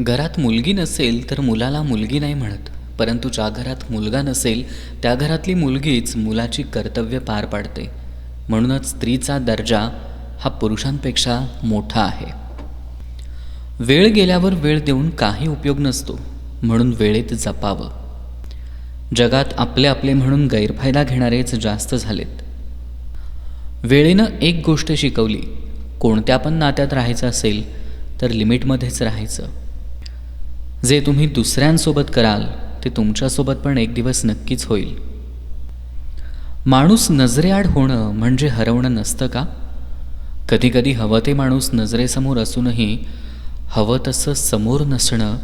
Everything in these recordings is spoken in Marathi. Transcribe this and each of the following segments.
घरात मुलगी नसेल तर मुलाला मुलगी नाही म्हणत. परंतु ज्या घरात मुलगा नसेल त्या घरातली मुलगीच मुलाची कर्तव्य पार पाडते. म्हणूनच स्त्रीचा दर्जा हा पुरुषांपेक्षा मोठा आहे. वेळ गेल्यावर वेळ देऊन काही उपयोग नसतो. म्हणून वेळेत जपावं. जगात आपले आपले म्हणून गैरफायदा घेणारेच जास्त झालेत. वेळेनं एक गोष्ट शिकवली. कोणत्या पण नात्यात राहायचं असेल तर लिमिटमध्येच राहायचं. जे तुम्ही दुसऱ्यांसोबत कराल ते तुमच्यासोबत पण एक दिवस नक्कीच होईल. माणूस नजरेआड होणं म्हणजे हरवणं नसतं का? कधीकधी हवं ते माणूस नजरेसमोर असूनही हवं तसं समोर नसणं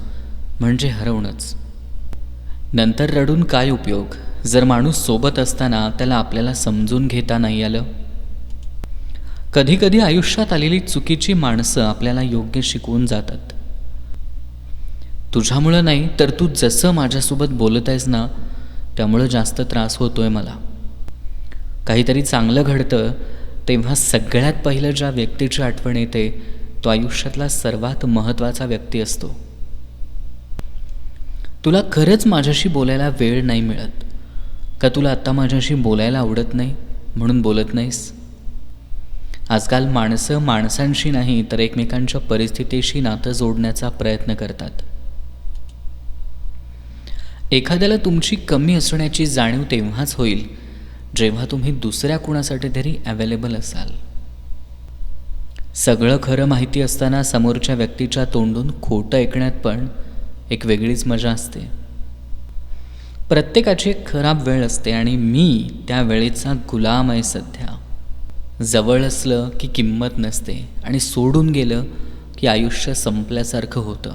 म्हणजे हरवणंच. नंतर रडून काय उपयोग? जर माणूस सोबत असताना त्याला आपल्याला समजून घेता नाही आलं? कधीकधी आयुष्यात आलेली चुकीची माणसं आपल्याला योग्य शिकवून जातात. तुझ्यामुळं नाही तर तू जसं माझ्यासोबत बोलत आहेस ना त्यामुळं जास्त त्रास होतो आहे मला. काहीतरी चांगलं घडतं तेव्हा सगळ्यात पहिलं ज्या व्यक्तीची आठवण येते तो आयुष्यातला सर्वात महत्त्वाचा व्यक्ती असतो. तुला खरंच माझ्याशी बोलायला वेळ नाही मिळत. का तुला आत्ता माझ्याशी बोलायला आवडत नाही म्हणून बोलत नाहीस? आजकाल माणसं माणसांशी नाही तर एकमेकांच्या परिस्थितीशी नातं जोडण्याचा प्रयत्न करतात. एखाद्याला तुमची कमी असण्याची जाणीव तेव्हाच होईल जेव्हा तुम्ही दुसऱ्या कुणासाठी तरी अवेलेबल असाल. सगळं खरं माहिती असताना समोरच्या व्यक्तीच्या तोंडून खोटं ऐकण्यात पण एक वेगळीच मजा असते. प्रत्येकाची एक खराब वेळ असते आणि मी त्या वेळेचा गुलाम आहे सध्या. जवळ असलं की किंमत नसते आणि सोडून गेलं की आयुष्य संपल्यासारखं होतं.